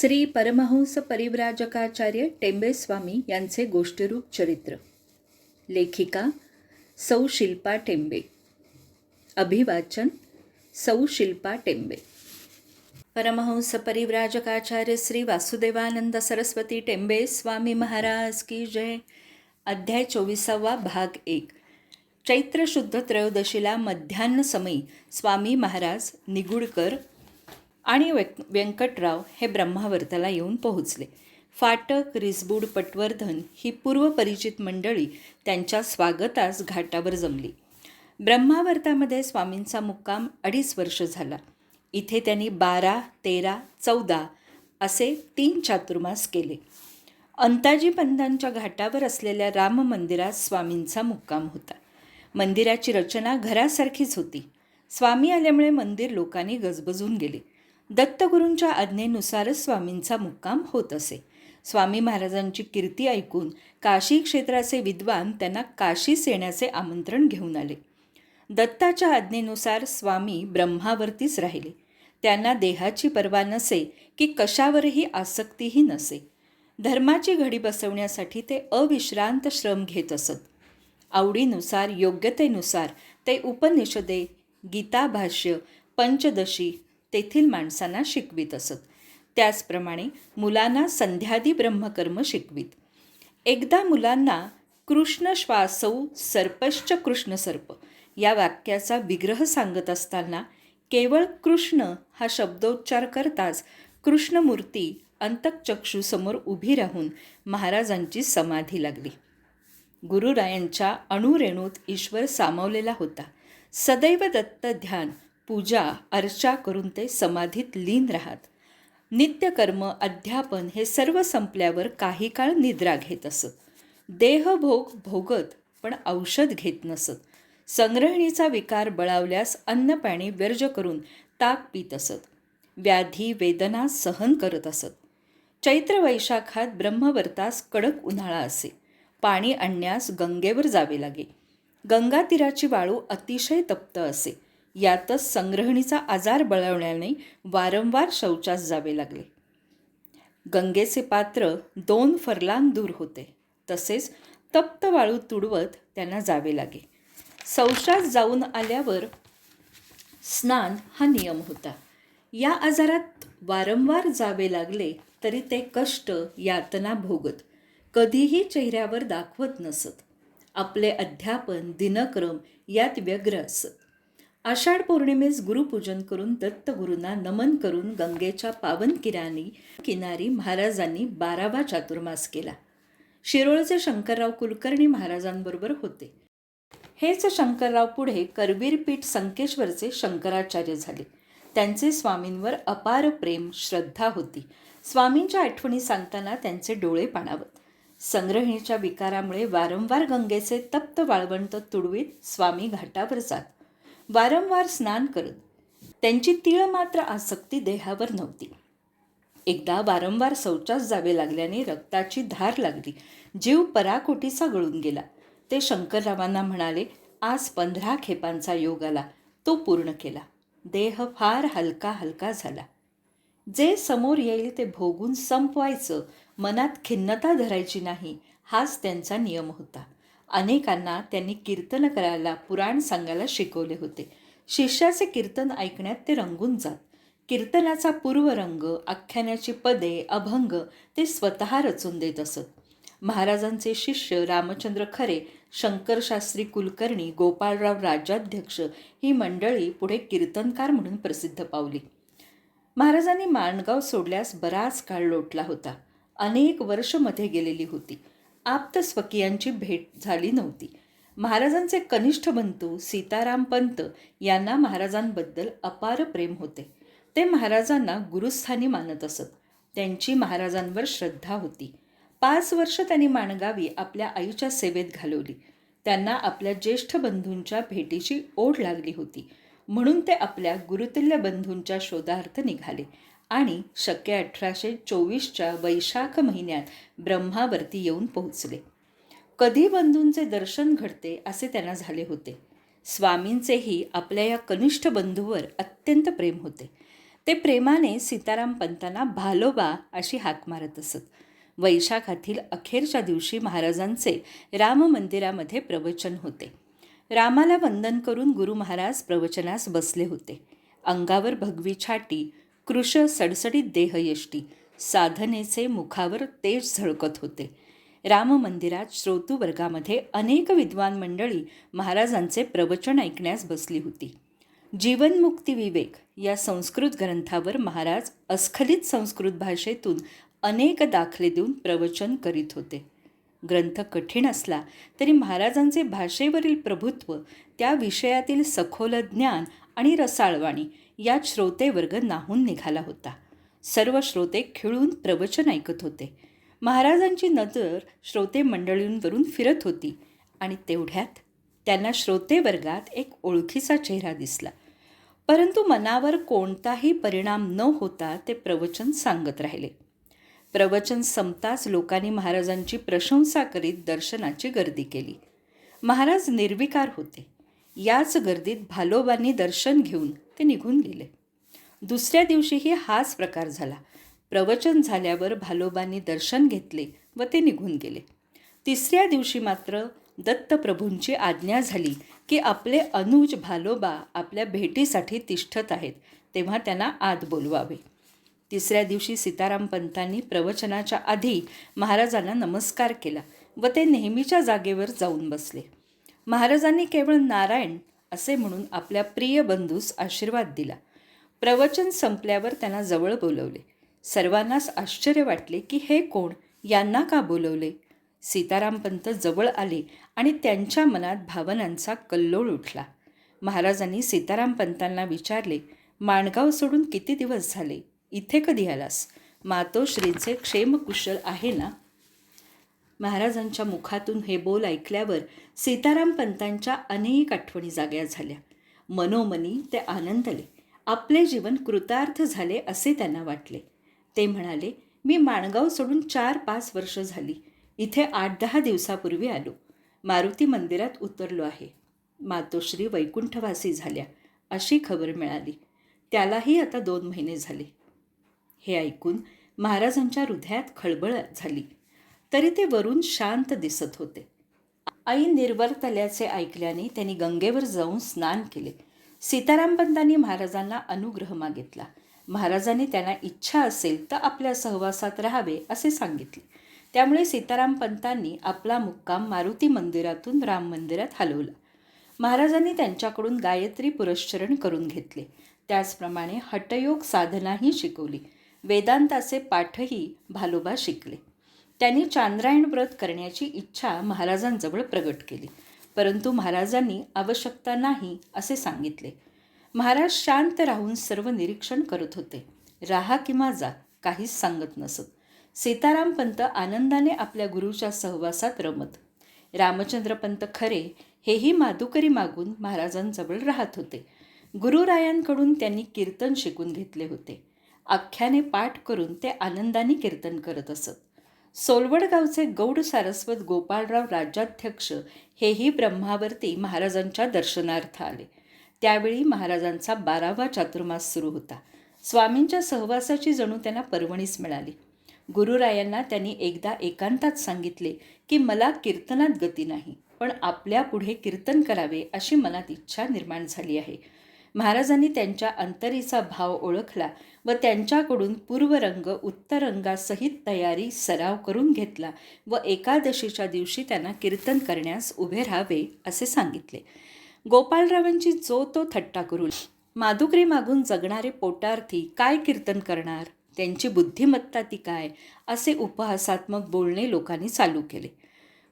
श्री परमहंस परिव्राजकाचार्य टेंबेस्वामी यांचे गोष्टीरूप चरित्र. लेखिका सौ शिल्पा टेंबे. अभिवाचन सौ शिल्पा टेंबे. परमहंस परिव्राजकाचार्य श्री वासुदेवानंद सरस्वती टेंबे स्वामी महाराज की जय. अध्याय चोवीसावा भाग एक. चैत्र शुद्ध त्रयोदशीला मध्यान्ह समयी स्वामी महाराज निगुडकर आणि व्यक व्यंकटराव हे ब्रह्मावर्ताला येऊन पोहोचले. फाटक रिसबूड पटवर्धन ही पूर्वपरिचित मंडळी त्यांच्या स्वागतास घाटावर जमली. ब्रह्मावर्तामध्ये स्वामींचा मुक्काम अडीच वर्ष झाला. इथे त्यांनी बारा तेरा चौदा असे तीन चातुर्मास केले. अंताजी पंतांच्या घाटावर असलेल्या राम मंदिरात स्वामींचा मुक्काम होता. मंदिराची रचना घरासारखीच होती. स्वामी आल्यामुळे मंदिर लोकांनी गजबजून गेले. दत्तगुरूंच्या आज्ञेनुसारच स्वामींचा मुक्काम होत असे. स्वामी महाराजांची कीर्ती ऐकून काशी क्षेत्राचे विद्वान त्यांना काशीस येण्याचे आमंत्रण घेऊन आले. दत्ताच्या आज्ञेनुसार स्वामी ब्रह्मावरतीच राहिले. त्यांना देहाची पर्वा नसे की कशावरही आसक्तीही नसे. धर्माची घडी बसवण्यासाठी ते अविश्रांत श्रम घेत असत. आवडीनुसार योग्यतेनुसार ते उपनिषदे गीताभाष्य पंचदशी तेथील माणसांना शिकवित असत. त्याचप्रमाणे मुलांना संध्यादी ब्रह्मकर्म शिकवीत. एकदा मुलांना कृष्ण श्वासौ सर्पश्च कृष्ण सर्प या वाक्याचा विग्रह सांगत असताना केवळ कृष्ण हा शब्दोच्चार करताच कृष्णमूर्ती अंतकचक्षूसमोर उभी राहून महाराजांची समाधी लागली. गुरुरायांच्या अणुरेणूत ईश्वर सामावलेला होता. सदैव दत्त ध्यान पूजा अर्चा करून ते समाधीत लीन राहत. नित्यकर्म अध्यापन हे सर्व संपल्यावर काही काळ निद्रा घेत असत. देहभोग भोगत पण औषध घेत नसत. संग्रहणीचा विकार बळावल्यास अन्नपाणी व्यर्ज करून ताक पित असत. व्याधी वेदना सहन करत असत. चैत्र वैशाखात ब्रह्मवर्तास कडक उन्हाळा असे. पाणी आणण्यास गंगेवर जावे लागे. गंगातीराची वाळू अतिशय तप्त असे. यातच संग्रहणीचा आजार बळवण्याने वारंवार शौचास जावे लागले. गंगेचे पात्र दोन फरलांग दूर होते. तसेच तप्त वाळू तुडवत त्यांना जावे लागे. शौचास जाऊन आल्यावर स्नान हा नियम होता. या आजारात वारंवार जावे लागले तरी ते कष्ट यातना भोगत. कधीही चेहऱ्यावर दाखवत नसत. आपले अध्यापन दिनक्रम यात व्यग्र असत. आषाढ पौर्णिमेस गुरुपूजन करून दत्तगुरूंना नमन करून गंगेच्या पावन किराणी किनारी महाराजांनी बारावा चातुर्मास केला. शिरोळचे शंकरराव कुलकर्णी महाराजांबरोबर होते. हेच शंकरराव पुढे करवीरपीठ संकेश्वरचे शंकराचार्य झाले. त्यांचे स्वामींवर अपार प्रेम श्रद्धा होती. स्वामींच्या आठवणी सांगताना त्यांचे डोळे पाणावत. संग्रहिणीच्या विकारामुळे वारंवार गंगेचे तप्त वाळवंट तुडवीत स्वामी घाटावर जात. वारंवार स्नान करत. त्यांची तीळ मात्र आसक्ती देहावर नव्हती. एकदा वारंवार शौचास जावे लागल्याने रक्ताची धार लागली. जीव पराकोटीचा गळून गेला. ते शंकररावांना म्हणाले आज पंधरा खेपांचा योग आला. तो पूर्ण केला. देह फार हलका हलका झाला. जे समोर येईल ते भोगून संपवायचं. मनात खिन्नता धरायची नाही. हाच त्यांचा नियम होता. अनेकांना त्यांनी कीर्तन करायला पुराण सांगायला शिकवले होते. शिष्याचे कीर्तन ऐकण्यात ते रंगून जात. कीर्तनाचा पूर्वरंग आख्यानाची पदे अभंग ते स्वतः रचून देत असत. महाराजांचे शिष्य रामचंद्र खरे शंकरशास्त्री कुलकर्णी गोपाळराव राज्याध्यक्ष ही मंडळी पुढे कीर्तनकार म्हणून प्रसिद्ध पावली. महाराजांनी माणगाव सोडल्यास बराच काळ लोटला होता. अनेक वर्षमध्ये गेलेली होती. आप्त स्वकीयांची भेट झाली नव्हती. महाराजांचे कनिष्ठ बंधू सीताराम पंत यांना महाराजांबद्दल अपार प्रेम होते. ते महाराजांना गुरुस्थानी मानत असत. त्यांची महाराजांवर श्रद्धा होती. पाच वर्ष त्यांनी माणगावी आपल्या आईच्या सेवेत घालवली. त्यांना आपल्या ज्येष्ठ बंधूंच्या भेटीची ओढ लागली होती. म्हणून ते आपल्या गुरुतुल्य बंधूंच्या शोधार्थ निघाले. आणि शक्य अठराशे चोवीसच्या वैशाख महिन्यात ब्रह्मावरती येऊन पोहोचले. कधी बंधूंचे दर्शन घडते असे त्यांना झाले होते. स्वामींचेही आपल्या या कनिष्ठ बंधूवर अत्यंत प्रेम होते. ते प्रेमाने सीताराम पंतांना भालोबा अशी हाक मारत असत. वैशाखातील अखेरच्या दिवशी महाराजांचे राम मंदिरामध्ये प्रवचन होते. रामाला वंदन करून गुरु महाराज प्रवचनास बसले होते. अंगावर भगवी छाटी कृश सडसडीत देहयष्टी. साधनेचे मुखावर तेज झळकत होते. राम मंदिरात श्रोतू वर्गामध्ये अनेक विद्वान मंडळी महाराजांचे प्रवचन ऐकण्यास बसली होती. जीवनमुक्ती विवेक या संस्कृत ग्रंथावर महाराज अस्खलित संस्कृत भाषेतून अनेक दाखले देऊन प्रवचन करीत होते. ग्रंथ कठीण असला तरी महाराजांचे भाषेवरील प्रभुत्व त्या विषयातील सखोल ज्ञान आणि रसाळवाणी यात श्रोतेवर्ग नाहून निघाला होता. सर्व श्रोते खिळून प्रवचन ऐकत होते. महाराजांची नजर श्रोते मंडळींवरून फिरत होती आणि तेवढ्यात त्यांना श्रोते वर्गात एक ओळखीचा चेहरा दिसला. परंतु मनावर कोणताही परिणाम न होता ते प्रवचन सांगत राहिले. प्रवचन संपताच लोकांनी महाराजांची प्रशंसा करीत दर्शनाची गर्दी केली. महाराज निर्विकार होते. याच गर्दीत भालोबांनी दर्शन घेऊन ते निघून गेले. दुसऱ्या दिवशीही हाच प्रकार झाला. प्रवचन झाल्यावर भालोबांनी दर्शन घेतले व ते निघून गेले. तिसऱ्या दिवशी मात्र दत्तप्रभूंची आज्ञा झाली की आपले अनुज भालोबा आपल्या भेटीसाठी तिष्ठत आहेत तेव्हा त्यांना आत बोलवावे. तिसऱ्या दिवशी सीताराम पंतांनी प्रवचनाच्या आधी महाराजांना नमस्कार केला व ते नेहमीच्या जागेवर जाऊन बसले. महाराजांनी केवळ नारायण असे म्हणून आपल्या प्रिय बंधूस आशीर्वाद दिला. प्रवचन संपल्यावर त्यांना जवळ बोलवले. सर्वांनाच आश्चर्य वाटले की हे कोण? यांना का बोलवले? सीतारामपंत जवळ आले आणि त्यांच्या मनात भावनांचा कल्लोळ उठला. महाराजांनी सीतारामपंतांना विचारले माणगाव सोडून किती दिवस झाले? इथे कधी आलास? मातोश्रींचे क्षेमकुशल आहे ना? महाराजांच्या मुखातून हे बोल ऐकल्यावर सीताराम पंतांच्या अनेक आठवणी जाग्या झाल्या. मनोमनी ते आनंदले आपले जीवन कृतार्थ झाले असे त्यांना वाटले. ते म्हणाले मी माणगाव सोडून चार पाच वर्ष झाली. इथे आठ दहा दिवसापूर्वी आलो. मारुती मंदिरात उतरलो आहे. मातोश्री वैकुंठवासी झाल्या अशी खबर मिळाली. त्यालाही आता दोन महिने झाले. हे ऐकून महाराजांच्या हृदयात खळबळ झाली. तरी ते वरून शांत दिसत होते. आई निर्वर्तल्याचे ऐकल्याने त्यांनी गंगेवर जाऊन स्नान केले. सीतारामपंतांनी महाराजांना अनुग्रह मागितला. महाराजांनी त्यांना इच्छा असेल तर आपल्या सहवासात राहावे असे सांगितले. त्यामुळे सीतारामपंतांनी आपला मुक्काम मारुती मंदिरातून राम मंदिरात हलवला. महाराजांनी त्यांच्याकडून गायत्री पुरश्चरण करून घेतले. त्याचप्रमाणे हटयोग साधनाही शिकवली. वेदांताचे पाठही भालोबा शिकले. त्यांनी चांद्रायण व्रत करण्याची इच्छा महाराजांजवळ प्रगट केली. परंतु महाराजांनी आवश्यकता नाही असे सांगितले. महाराज शांत राहून सर्व निरीक्षण करत होते. राहा किंवा जा काहीच सांगत नसत. सीताराम पंत आनंदाने आपल्या गुरुच्या सहवासात रमत. रामचंद्र पंत खरे हेही माधुकरी मागून महाराजांजवळ राहत होते. गुरुरायांकडून त्यांनी कीर्तन शिकून घेतले होते. आख्याने पाठ करून ते आनंदाने कीर्तन करत असत. सोलवडगावचे गौड सारस्वत गोपाळराव राज्याध्यक्ष हेही ब्रह्मावर्ती महाराजांच्या दर्शनार्थ आले. त्यावेळी महाराजांचा बारावा चातुर्मास सुरू होता. स्वामींच्या सहवासाची जणू त्यांना पर्वणीच मिळाली. गुरुरायांना त्यांनी एकदा एकांतात सांगितले की मला कीर्तनात गती नाही पण आपल्या पुढे कीर्तन करावे अशी मनात इच्छा निर्माण झाली आहे. महाराजांनी त्यांच्या अंतरीचा भाव ओळखला व त्यांच्याकडून पूर्वरंग उत्तरंगासहित तयारी सराव करून घेतला व एकादशीच्या दिवशी त्यांना कीर्तन करण्यास उभे राहावे असे सांगितले. गोपालरावांची जो तो थट्टा करून माधुकरी मागून जगणारे पोटार्थी काय कीर्तन करणार? त्यांची बुद्धिमत्ता ती काय? असे उपहासात्मक बोलणे लोकांनी चालू केले.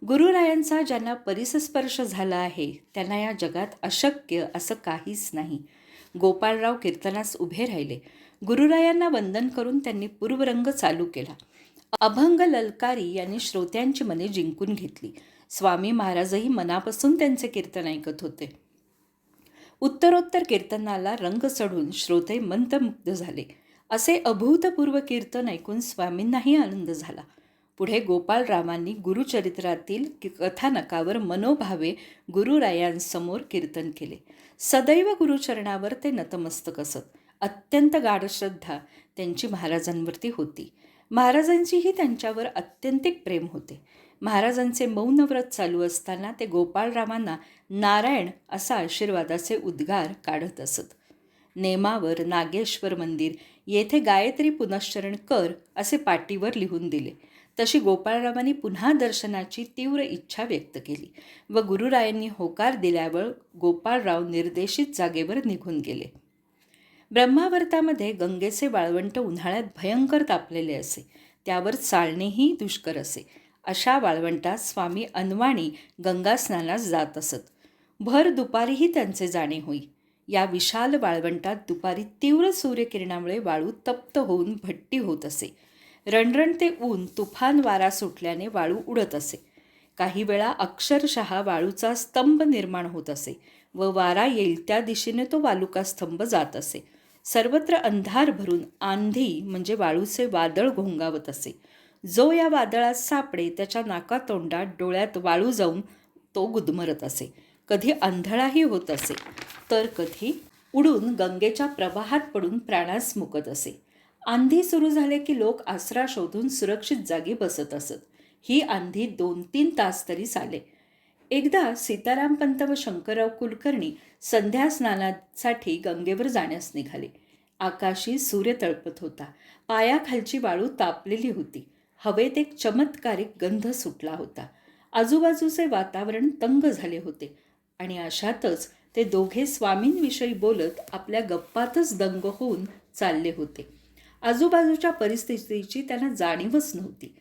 गुरुरायांचा ज्यांना परिसस्पर्श झाला आहे त्यांना या जगात अशक्य असं काहीच नाही. गोपाळराव कीर्तनास उभे राहिले. गुरुरायांना वंदन करून त्यांनी पूर्वरंग चालू केला. अभंग ललकारी यांनी श्रोत्यांची मने जिंकून घेतली. स्वामी महाराजही मनापासून त्यांचे कीर्तन ऐकत होते. उत्तरोत्तर कीर्तनाला रंग चढून श्रोते मंत्रमुग्ध झाले. असे अभूतपूर्व कीर्तन ऐकून स्वामींनाही आनंद झाला. पुढे गोपाळरावांनी गुरुचरित्रातील कथानकावर मनोभावे गुरुरायांसमोर कीर्तन केले. सदैव गुरुचरणावर ते नतमस्तक असत. अत्यंत गाढ श्रद्धा त्यांची महाराजांवरती होती. महाराजांचीही त्यांच्यावर अत्यंतिक प्रेम होते. महाराजांचे मौन व्रत चालू असताना ते गोपाळरामांना नारायण असा आशीर्वादाचे उद्गार काढत असत. नेमावर नागेश्वर मंदिर येथे गायत्री पुनश्चरण कर असे पाटीवर लिहून दिले. तशी गोपाळरावांनी पुन्हा दर्शनाची तीव्र इच्छा व्यक्त केली व गुरुरायांनी होकार दिल्यावर गोपाळराव निर्देशित जागेवर निघून गेले. ब्रह्मावर्तामध्ये गंगेचे वाळवंट उन्हाळ्यात भयंकर तापलेले असे त्यावर चालणेही दुष्कर असे. अशा वाळवंटात स्वामी अनवाणी गंगास्नानास जात असत. भर दुपारीही त्यांचे जाणे होई. या विशाल वाळवंटात दुपारी तीव्र सूर्यकिरणामुळे वाळू तप्त होऊन भट्टी होत असे. रणरणते ऊन तुफान वारा सुटल्याने वाळू उडत असे. काही वेळा अक्षरशः वाळूचा स्तंभ निर्माण होत असे व वारा येईल त्या दिशेने तो वालुका स्तंभ जात असे. सर्वत्र अंधार भरून आंधी म्हणजे वाळूचे वादळ घोंगावत असे. जो या वादळात सापडे त्याच्या नाकातोंडात डोळ्यात वाळू जाऊन तो गुदमरत असे. कधी आंधळाही होत असे. तर कधी उडून गंगेच्या प्रवाहात पडून प्राणास मुकत असे. आंधी सुरू झाले की लोक आसरा शोधून सुरक्षित जागी बसत असत. ही आंधी दोन तीन तास तरी चाले. एकदा सीतारामपंत व शंकरराव कुलकर्णी संध्या स्नानासाठी गंगेवर जाण्यास निघाले. आकाशी सूर्य तळपत होता. पायाखालची वाळू तापलेली होती. हवेत एक चमत्कारिक गंध सुटला होता. आजूबाजूचे वातावरण तंग झाले होते आणि अशातच ते दोघे स्वामींविषयी बोलत आपल्या गप्पातच दंग होऊन चालले होते. आजूबाजूच्या परिस्थितीची त्यांना जाणीवच नव्हती.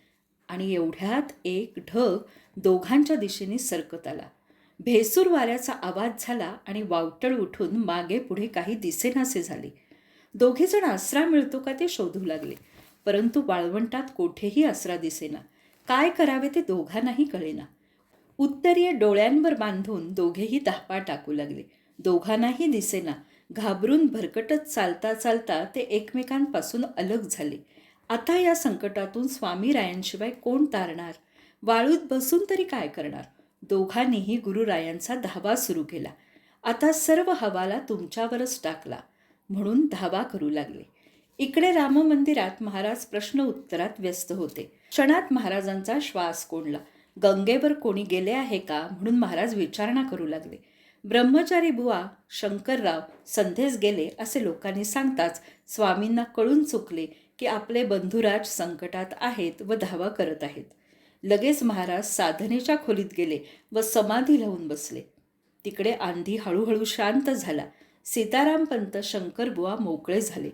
आणि एवढ्यात एक ढग दोघांच्या दिशेने सरकत आला. भेसूर वाऱ्याचा आवाज झाला आणि वावटळ उठून मागे पुढे काही दिसेनासे झाले. दोघेजण आसरा मिळतो का ते शोधू लागले. परंतु वाळवंटात कोठेही आसरा दिसेना. काय करावे ते दोघांनाही कळेना. उत्तरीय डोळ्यांवर बांधून दोघेही धापा टाकू लागले. दोघांनाही दिसेना. घाबरून भरकटत चालता चालता ते एकमेकांपासून अलग झाले. आता या संकटातून स्वामी रायांशिवाय कोण तारणार? वाळूत बसून तरी काय करणार? दोघांनीही गुरुरायांचा धावा सुरू केला. आता सर्व हवाला तुमच्यावरच टाकला. म्हणून धावा करू लागले. इकडे राम मंदिरात महाराज प्रश्न उत्तरात व्यस्त होते. क्षणात महाराजांचा श्वास कोंडला. गंगेवर कोणी गेले आहे का? म्हणून महाराज विचारणा करू लागले. ब्रह्मचारी बुवा शंकरराव संधेस गेले असे लोकांनी सांगताच स्वामींना कळून चुकले की आपले बंधुराज संकटात आहेत व धावा करत आहेत. लगेच महाराज साधनेच्या खोलीत गेले व समाधी लावून बसले. तिकडे आंधी हळूहळू शांत झाला. सीतारामपंत शंकरबुवा मोकळे झाले.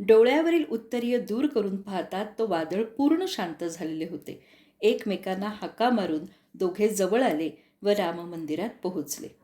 डोळ्यावरील उत्तरीय दूर करून पाहतात तो वादळ पूर्ण शांत झालेले होते. एकमेकांना हाका मारून दोघे जवळ आले व राम मंदिरात पोहोचले.